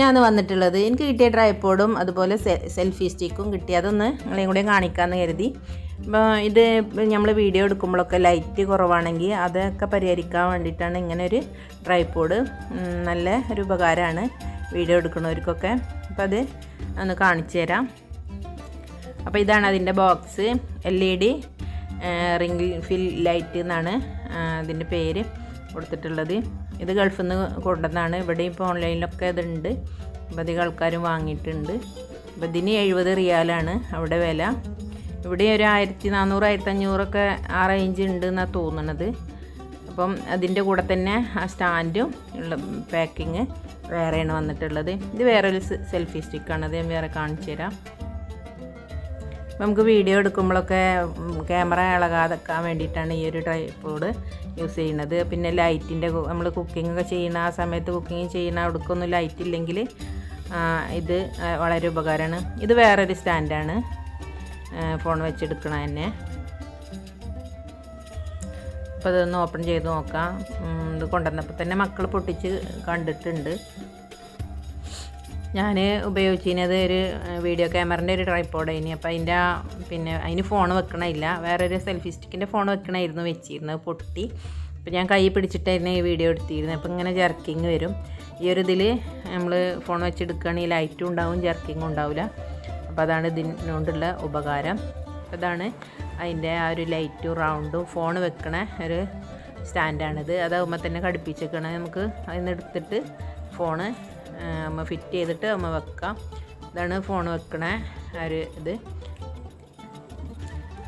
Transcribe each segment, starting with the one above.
ഞാൻ വന്നിട്ടുള്ളത്. എനിക്ക് കിട്ടിയ ട്രൈപ്പോഡും അതുപോലെ സെൽഫി സ്റ്റിക്കും കിട്ടി. അതൊന്ന് നിങ്ങളെയും കൂടെ കാണിക്കാമെന്ന് കരുതി. അപ്പോൾ ഇത് നമ്മൾ വീഡിയോ എടുക്കുമ്പോഴൊക്കെ ലൈറ്റ് കുറവാണെങ്കിൽ അതൊക്കെ പരിഹരിക്കാൻ വേണ്ടിയിട്ടാണ് ഇങ്ങനെ ഒരു ട്രൈപ്പോഡ് നല്ല ഒരു ഉപകാരമാണ് വീഡിയോ എടുക്കുന്നവർക്കൊക്കെ. അപ്പോൾ അത് ഒന്ന് കാണിച്ചു തരാം. അപ്പോൾ ഇതാണ് അതിന്റെ box L E D ring fill light എന്നാണ് അതിന്റെ പേര് കൊടുത്തിട്ടുള്ളത്. ഇത് ഗൾഫിൽ നിന്ന് കൊണ്ടുവന്നതാണ്. ഇവിടെ ഇപ്പോൾ ഓൺലൈനിലൊക്കെ ഇതുണ്ട്. അപ്പോൾ അധികം ആൾക്കാരും വാങ്ങിയിട്ടുണ്ട്. അപ്പോൾ ഇതിന് എഴുപത് റിയാലാണ് അവിടെ വില. ഇവിടെ ഒരു ആയിരത്തി നാനൂറ് ആയിരത്തി അഞ്ഞൂറൊക്കെ ആ റേഞ്ച് ഉണ്ട് എന്നാണ് അപ്പം അതിന്റെ കൂടെ തന്നെ ആ സ്റ്റാൻഡും ഉള്ള പാക്കിങ് വേറെയാണ് വന്നിട്ടുള്ളത്. ഇത് വേറൊരു സെൽഫി സ്റ്റിക്കാണ് അത് ഞാൻ വേറെ കാണിച്ചു തരാം. നമുക്ക് വീഡിയോ എടുക്കുമ്പോഴൊക്കെ ക്യാമറ ഇളകാതെക്കാൻ വേണ്ടിയിട്ടാണ് ഈ ഒരു ട്രൈപ്പോഡ് യൂസ് ചെയ്യുന്നത് പിന്നെ ലൈറ്റിന്റെ നമ്മൾ കുക്കിംഗ് ഒക്കെ ചെയ്യുന്ന ആ സമയത്ത് കുക്കിംഗ് ചെയ്യുന്ന അവിടേക്കൊന്നും ലൈറ്റ് ഇല്ലെങ്കിൽ ഇത് വളരെ ഉപകാരമാണ്. ഇത് വേറൊരു സ്റ്റാൻഡാണ് ഫോൺ വെച്ചെടുക്കണ തന്നെ. അപ്പോൾ ഇതൊന്ന് ഓപ്പൺ ചെയ്ത് നോക്കാം. ഇത് കൊണ്ടുവന്നപ്പോൾ തന്നെ മക്കൾ പൊട്ടിച്ച് കണ്ടിട്ടുണ്ട്. ഞാൻ ഉപയോഗിച്ചിരുന്നത് ഒരു വീഡിയോ ക്യാമറന്റെ ഒരു ട്രൈപ്പോഡ് ഇനി അപ്പോൾ അതിന്റെ പിന്നെ അതിന് ഫോൺ വെക്കണില്ല ഒരു സെൽഫി സ്റ്റിക്കിന്റെ ഫോൺ വെക്കണമായിരുന്നു വെച്ചിരുന്നത്. പൊട്ടി. അപ്പോൾ ഞാൻ കൈ പിടിച്ചിട്ടായിരുന്നു ഈ വീഡിയോ എടുത്തിരുന്നത്. അപ്പോൾ ഇങ്ങനെ ജർക്കിങ് വരും. ഈ ഒരു ഇതിൽ നമ്മൾ ഫോൺ വെച്ചെടുക്കുകയാണെങ്കിൽ ലൈറ്റും ഉണ്ടാവും ജർക്കിങ്ങും ഉണ്ടാവില്ല അപ്പോൾ അതാണ് ഇതിനോണ്ടുള്ള ഉപകാരം. അതാണ് അതിന്റെ ആ ഒരു ലൈറ്റും റൗണ്ടും ഫോൺ വെക്കണ ഒരു സ്റ്റാൻഡാണിത് അതാകുമ്പോൾ തന്നെ കടുപ്പിച്ചേക്കണേ നമുക്ക് അതിൽ നിന്ന് എടുത്തിട്ട് ഫോണ് നമ്മൾ ഫിറ്റ് ചെയ്തിട്ട് അമ്മ വെക്കാം. ഇതാണ് ഫോൺ വെക്കണ ആ ഒരു ഇത്.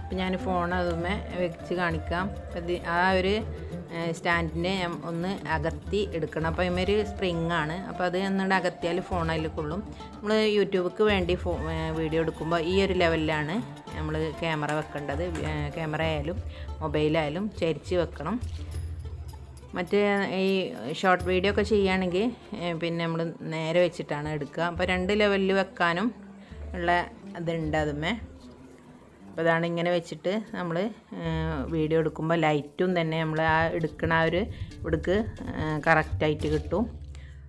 അപ്പം ഞാൻ ഫോൺ അതുമേ വെച്ച് കാണിക്കാം. ആ ഒരു സ്റ്റാൻഡിനെ ഒന്ന് അകത്തി എടുക്കണം. അപ്പോൾ അതിമൊരു സ്പ്രിങ് ആണ്. അപ്പോൾ അത് ഒന്നുകൂടെ അകത്തിയാൽ ഫോൺ അതിൽ കൊള്ളും. നമ്മൾ യൂട്യൂബിക്ക് വേണ്ടി ഫോ വീഡിയോ എടുക്കുമ്പോൾ ഈ ഒരു ലെവലിലാണ് നമ്മൾ ക്യാമറ വെക്കേണ്ടത്. ക്യാമറ ആയാലും മൊബൈലായാലും ചരിച്ച് വെക്കണം. മറ്റേ ഈ ഷോർട്ട് വീഡിയോ ഒക്കെ ചെയ്യുകയാണെങ്കിൽ പിന്നെ നമ്മൾ നേരെ വെച്ചിട്ടാണ് എടുക്കുക. അപ്പോൾ രണ്ട് ലെവലിൽ വെക്കാനും ഉള്ള ഇതുണ്ട് അതുമേ. അപ്പോൾ അതാണ് ഇങ്ങനെ വെച്ചിട്ട് നമ്മൾ വീഡിയോ എടുക്കുമ്പോൾ ലൈറ്റും തന്നെ നമ്മൾ ആ എടുക്കണ ആ ഒരു ഇവിടേക്ക് കറക്റ്റായിട്ട് കിട്ടും.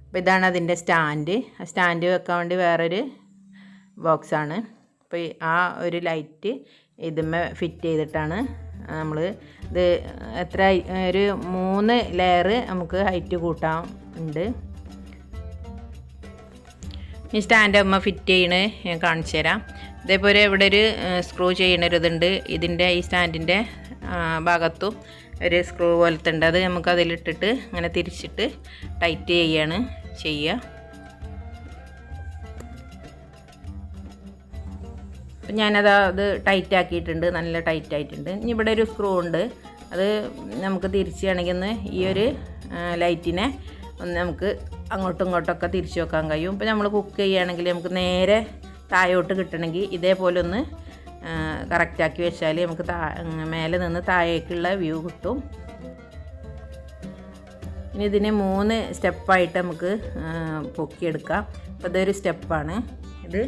അപ്പോൾ ഇതാണ് അതിന്റെ സ്റ്റാൻഡ് ആ സ്റ്റാൻഡ് വെക്കാൻ വേണ്ടി വേറൊരു ബോക്സാണ് അപ്പോൾ ആ ഒരു ലൈറ്റ് ഇതുമ്മേ ഫിറ്റ് ചെയ്തിട്ടാണ് നമ്മൾ ഇത് എത്ര ഒരു മൂന്ന് ലെയർ നമുക്ക് ഹൈറ്റ് കൂട്ടാൻ ഉണ്ട്. ഈ സ്റ്റാൻഡ് അമ്മ ഫിറ്റ് ചെയ്യണ. ഞാൻ കാണിച്ചു തരാം. ഇതേപോലെ ഇവിടെ ഒരു സ്ക്രൂ ചെയ്യണൊരിതുണ്ട് ഇതിന്റെ ഈ സ്റ്റാൻഡിന്റെ ഭാഗത്തും ഒരു സ്ക്രൂ പോലത്തെ ഉണ്ട്. അത് നമുക്ക് അതിലിട്ടിട്ട് ഇങ്ങനെ തിരിച്ചിട്ട് ടൈറ്റ് ചെയ്യാണ് ചെയ്യുക. അപ്പം ഞാനത് അത് ടൈറ്റ് ആക്കിയിട്ടുണ്ട് നല്ല ടൈറ്റ് ആയിട്ടുണ്ട്. ഇനി ഇവിടെ ഒരു സ്ക്രൂ ഉണ്ട്. അത് നമുക്ക് തിരിച്ചുകയാണെങ്കിൽ ഒന്ന് ഈ ഒരു ലൈറ്റിനെ ഒന്ന് നമുക്ക് അങ്ങോട്ടും ഇങ്ങോട്ടൊക്കെ തിരിച്ചു വെക്കാൻ കഴിയും. ഇപ്പോൾ നമ്മൾ കുക്ക് ചെയ്യുകയാണെങ്കിൽ നമുക്ക് നേരെ താഴോട്ട് കിട്ടണമെങ്കിൽ ഇതേപോലെ ഒന്ന് കറക്റ്റാക്കി വെച്ചാൽ നമുക്ക് താ മേലെ നിന്ന് താഴേക്കുള്ള വ്യൂ കിട്ടും. ഇനി ഇതിനെ മൂന്ന് സ്റ്റെപ്പായിട്ട് നമുക്ക് പൊക്കിയെടുക്കാം. അപ്പോൾ ഇതൊരു സ്റ്റെപ്പാണ് ഇത്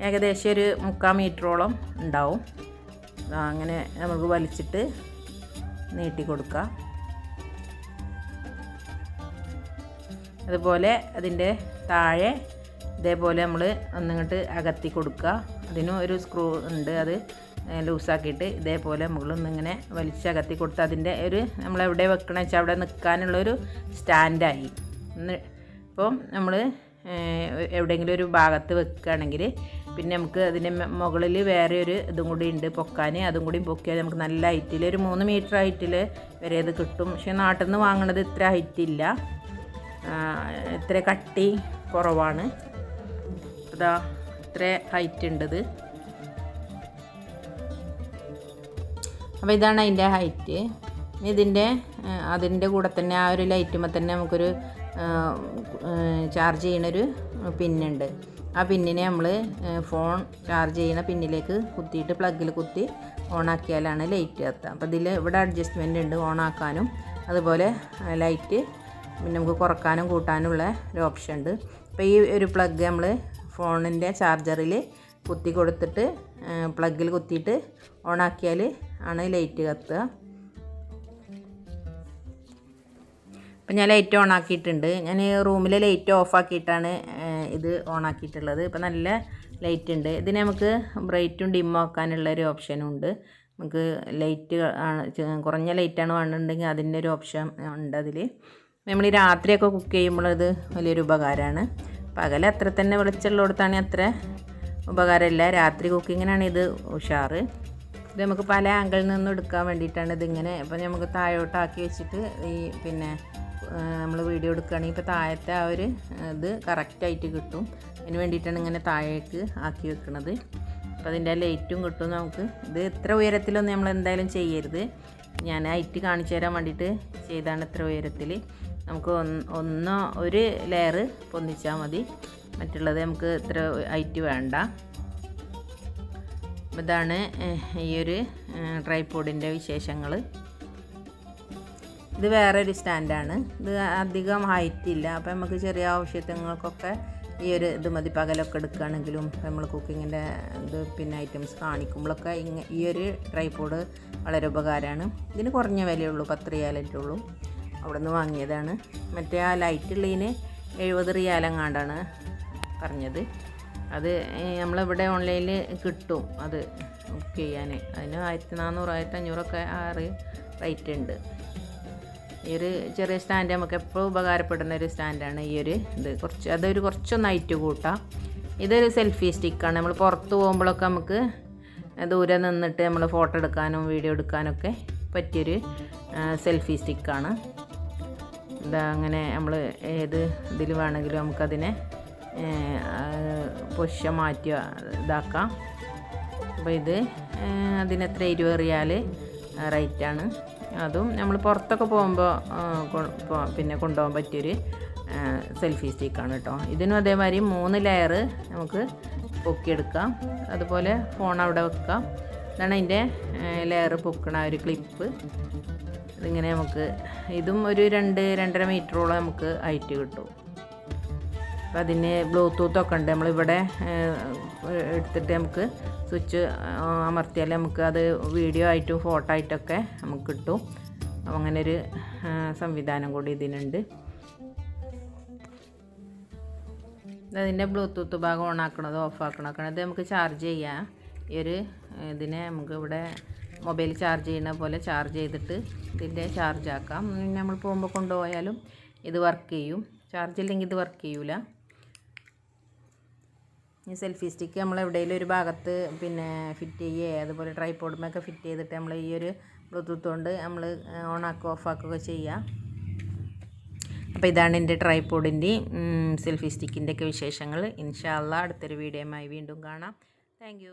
ഏകദേശം ഒരു മുക്കാൽ മീറ്ററോളം ഉണ്ടാവും. അങ്ങനെ നമുക്ക് വലിച്ചിട്ട് നീട്ടി കൊടുക്കാം. അതുപോലെ അതിന്റെ താഴെ ഇതേപോലെ നമ്മൾ ഒന്നിങ്ങോട്ട് അകത്തി കൊടുക്കുക അതിനും ഒരു സ്ക്രൂ ഉണ്ട് അത് ലൂസാക്കിയിട്ട് ഇതേപോലെ മുകളിലൊന്നിങ്ങനെ വലിച്ചകത്തി കൊടുത്ത് അതിന്റെ ഒരു നമ്മളെവിടെ വെക്കണ വെച്ചാൽ അവിടെ നിൽക്കാനുള്ളൊരു സ്റ്റാൻഡായി. ഇപ്പം നമ്മൾ എവിടെയെങ്കിലും ഒരു ഭാഗത്ത് വെക്കുകയാണെങ്കിൽ പിന്നെ നമുക്ക് അതിന്റെ മുകളിൽ വേറെ ഒരു ഇതും കൂടി ഉണ്ട് പൊക്കാൻ അതും കൂടി പൊക്കിയാൽ നമുക്ക് നല്ല ഹൈറ്റിൽ ഒരു മൂന്ന് മീറ്റർ ഹൈറ്റിൽ വരെ ഇത് കിട്ടും. പക്ഷേ നാട്ടിൽ നിന്ന് വാങ്ങണത് ഇത്ര ഹൈറ്റില്ല ഇത്ര കട്ടി കുറവാണ്. അതാ ഇത്ര ഹൈറ്റ് ഉണ്ടത്. അപ്പോൾ ഇതാണ് അതിന്റെ ഹൈറ്റ്. ഇതിന്റെ അതിന്റെ കൂടെ തന്നെ ആ ഒരു ലൈറ്റുമ്പോൾ തന്നെ നമുക്കൊരു ചാർജ് ചെയ്യണൊരു പിന്നുണ്ട്. ആ പിന്നിനെ നമ്മൾ ഫോൺ ചാർജ് ചെയ്യുന്ന പിന്നിലേക്ക് കുത്തിയിട്ട് പ്ലഗിൽ കുത്തി ഓൺ ആക്കിയാലാണ് ലൈറ്റ് കത്തുക അപ്പോൾ ഇതിൽ ഇവിടെ അഡ്ജസ്റ്റ്മെന്റ് ഉണ്ട് ഓൺ ആക്കാനും അതുപോലെ ലൈറ്റ് പിന്നെ നമുക്ക് കുറക്കാനും കൂട്ടാനുള്ള ഒരു ഓപ്ഷൻ ഉണ്ട്. അപ്പോൾ ഈ ഒരു പ്ലഗ് നമ്മൾ ഫോണിന്റെ ചാർജറിൽ കുത്തി കൊടുത്തിട്ട് പ്ലഗിൽ കുത്തിയിട്ട് ഓണാക്കിയാൽ ആണ് ലൈറ്റ് കത്തുക. അപ്പം ഞാൻ ലൈറ്റ് ഓൺ ആക്കിയിട്ടുണ്ട്. ഞാൻ റൂമിലെ ലൈറ്റ് ഓഫ് ആക്കിയിട്ടാണ് ഇത് ഓണാക്കിയിട്ടുള്ളത്. ഇപ്പം നല്ല ലൈറ്റ് ഉണ്ട്. ഇതിന് നമുക്ക് ബ്രൈറ്റും ഡിമ്മും ആക്കാനുള്ള ഒരു ഓപ്ഷനും ഉണ്ട്. നമുക്ക് ലൈറ്റ് കുറഞ്ഞ ലൈറ്റാണ് വേണമെന്നുണ്ടെങ്കിൽ അതിന്റെ ഒരു ഓപ്ഷൻ ഉണ്ട് അതിൽ നമ്മൾ ഈ രാത്രിയൊക്കെ കുക്ക് ചെയ്യുമ്പോൾ ഇത് വലിയൊരു ഉപകാരമാണ് പകൽ അത്ര തന്നെ വെളിച്ചമുള്ളിടത്താണെങ്കിൽ അത്ര ഉപകാരമില്ല. രാത്രി കുക്കിങ്ങിനാണ് ഇത് ഉഷാറ്. ഇത് നമുക്ക് പല ആംഗിളിൽ നിന്നും എടുക്കാൻ വേണ്ടിയിട്ടാണ് ഇതിങ്ങനെ. അപ്പോൾ നമുക്ക് താഴോട്ടാക്കി വെച്ചിട്ട് ഈ പിന്നെ നമ്മൾ വീഡിയോ എടുക്കുകയാണെങ്കിൽ ഇപ്പോൾ താഴത്തെ ആ ഒരു ഇത് കറക്റ്റായിട്ട് കിട്ടും. അതിന് വേണ്ടിയിട്ടാണ് ഇങ്ങനെ താഴേക്ക് ആക്കി വെക്കുന്നത് അപ്പോൾ അതിന്റെ ലൈറ്റും കിട്ടും നമുക്ക്. ഇത് ഇത്ര ഉയരത്തിലൊന്നും നമ്മൾ എന്തായാലും ചെയ്യരുത്. ഞാൻ ഹൈറ്റ് കാണിച്ചു തരാൻ വേണ്ടിയിട്ട് ചെയ്താണ് ഇത്ര ഉയരത്തിൽ. നമുക്ക് ഒന്നോ ഒരു ലെയർ പൊന്നിച്ചാൽ മതി. മറ്റുള്ളത് നമുക്ക് ഇത്ര ഹൈറ്റ് വേണ്ട. ഇതാണ് ഈ ഒരു ട്രൈപോഡിന്റെ വിശേഷങ്ങൾ. ഇത് വേറൊരു സ്റ്റാൻഡാണ്. ഇത് അധികം ഹൈറ്റ് ഇല്ല. അപ്പോൾ നമുക്ക് ചെറിയ ആവശ്യത്തിനൊക്കെ ഈ ഒരു ഇത് മതി. പകലൊക്കെ എടുക്കുകയാണെങ്കിലും നമ്മൾ കുക്കിങ്ങിന്റെ ഇത് പിന്നെ ഐറ്റംസ് കാണിക്കുമ്പോഴൊക്കെ ഇങ്ങ ഈ ഒരു ട്രൈപോഡ് വളരെ ഉപകാരമാണ് ഇതിന് കുറഞ്ഞ വിലയുള്ളൂ. പത്ത് റിയാലറ്റേ ഉള്ളൂ. അവിടെ നിന്ന് വാങ്ങിയതാണ്. മറ്റേ ആ ലൈറ്റ് ഉള്ളതിന് എഴുപത് റിയാലെങ്ങാണ്ടാണ് പറഞ്ഞത്. അത് നമ്മളിവിടെ ഓൺലൈനിൽ കിട്ടും അത് ബുക്ക് ചെയ്യാൻ അതിന് ആയിരത്തി നാനൂറ് ആയിരത്തി അഞ്ഞൂറൊക്കെ ആ റേറ്റ് ഉണ്ട്. ഈ ഒരു ചെറിയ സ്റ്റാൻഡ് നമുക്ക് എപ്പോഴും ഉപകാരപ്പെടുന്ന ഒരു സ്റ്റാൻഡാണ് ഈ ഒരു ഇത്. കുറച്ച് അതൊരു കുറച്ചൊന്ന് ഹൈറ്റ് കൂട്ടാം. ഇതൊരു സെൽഫി സ്റ്റിക്കാണ് നമ്മൾ പുറത്ത് പോകുമ്പോഴൊക്കെ നമുക്ക് ദൂരെ നിന്നിട്ട് നമ്മൾ ഫോട്ടോ എടുക്കാനും വീഡിയോ എടുക്കാനൊക്കെ പറ്റിയൊരു സെൽഫി സ്റ്റിക്കാണ് ഇതാ അങ്ങനെ നമ്മൾ ഏത് ഇതിൽ വേണമെങ്കിലും നമുക്കതിനെ പൊശ മാറ്റി ഇതാക്കാം. അപ്പോൾ ഇത് അതിനെത്ര ഇരുപത് റേറ്റാണ് അതും നമ്മൾ പുറത്തൊക്കെ പോകുമ്പോൾ പിന്നെ കൊണ്ടുപോകാൻ പറ്റിയൊരു സെൽഫി സ്റ്റിക്കാണ് കേട്ടോ. ഇതിനും അതേമാതിരി മൂന്ന് ലെയർ നമുക്ക് പൊക്കിയെടുക്കാം. അതുപോലെ ഫോൺ അവിടെ വെക്കാം. ഇതാണ് അതിന്റെ ലെയർ പൊക്കണ ഒരു ക്ലിപ്പ് ഇതിങ്ങനെ നമുക്ക് ഇതും ഒരു രണ്ട് രണ്ടര മീറ്ററോളം നമുക്ക് ഹൈറ്റ് കിട്ടും. അപ്പം അതിന് ബ്ലൂടൂത്തൊക്കെ ഉണ്ട്. നമ്മളിവിടെ എടുത്തിട്ട് നമുക്ക് സ്വിച്ച് അമർത്തിയാൽ നമുക്ക് അത് വീഡിയോ ആയിട്ടും ഫോട്ടോ ആയിട്ടൊക്കെ നമുക്ക് കിട്ടും. അങ്ങനൊരു സംവിധാനം കൂടി ഇതിനുണ്ട്. അതിന്റെ ബ്ലൂടൂത്ത് ഭാഗം ഓൺ ആക്കണത് ഓഫ് ആക്കണതൊക്കെ ഇത് നമുക്ക് ചാർജ് ചെയ്യാം. ഈ ഒരു ഇതിനെ നമുക്ക് ഇവിടെ മൊബൈൽ ചാർജ് ചെയ്യുന്ന പോലെ ചാർജ് ചെയ്തിട്ട് ഇതിന്റെ ചാർജ് ആക്കാം. നമ്മൾ പോകുമ്പോൾ കൊണ്ടുപോയാലും ഇത് വർക്ക് ചെയ്യും. ചാർജ് ഇല്ലെങ്കിൽ ഇത് വർക്ക് ചെയ്യൂല. ഈ സെൽഫി സ്റ്റിക്ക് നമ്മൾ എവിടെയെങ്കിലും ഒരു ഭാഗത്ത് പിന്നെ ഫിറ്റ് ചെയ്യുകയോ അതുപോലെ ട്രൈപോഡുമൊക്കെ ഫിറ്റ് ചെയ്തിട്ട് നമ്മൾ ഈ ഒരു ബ്ലൂടൂത്ത് കൊണ്ട് നമ്മൾ ഓൺ ആക്കുക ഓഫ് ആക്കുക ചെയ്യാം. അപ്പോൾ ഇതാണ് എന്റെ ട്രൈപോഡിന്റെയും സെൽഫി സ്റ്റിക്കിന്റെയൊക്കെ വിശേഷങ്ങൾ ഇൻഷാല്ല അടുത്തൊരു വീഡിയോയുമായി വീണ്ടും കാണാം. താങ്ക്